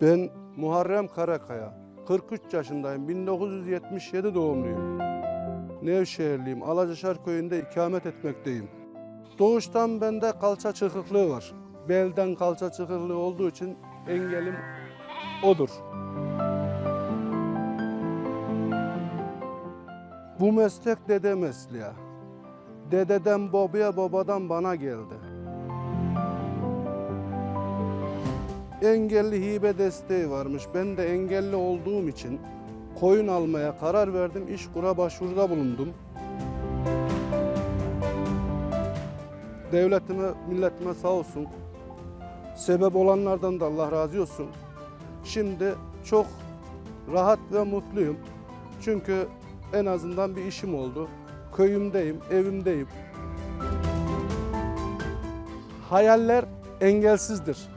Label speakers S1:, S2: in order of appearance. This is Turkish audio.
S1: Ben Muharrem Karakaya. 43 yaşındayım. 1977 doğumluyum. Nevşehirliyim. Alacaşar köyünde ikamet etmekteyim. Doğuştan bende kalça çıkıklığı var. Belden kalça çıkıklığı olduğu için engelim odur. Bu meslek dede mesleği. Dededen babaya, babadan bana geldi. Engelli hibe desteği varmış. Ben de engelli olduğum için koyun almaya karar verdim. İşkur'a başvuruda bulundum. Devletime, milletime sağ olsun. Sebep olanlardan da Allah razı olsun. Şimdi çok rahat ve mutluyum. Çünkü en azından bir işim oldu. Köyümdeyim, evimdeyim. Hayaller engelsizdir.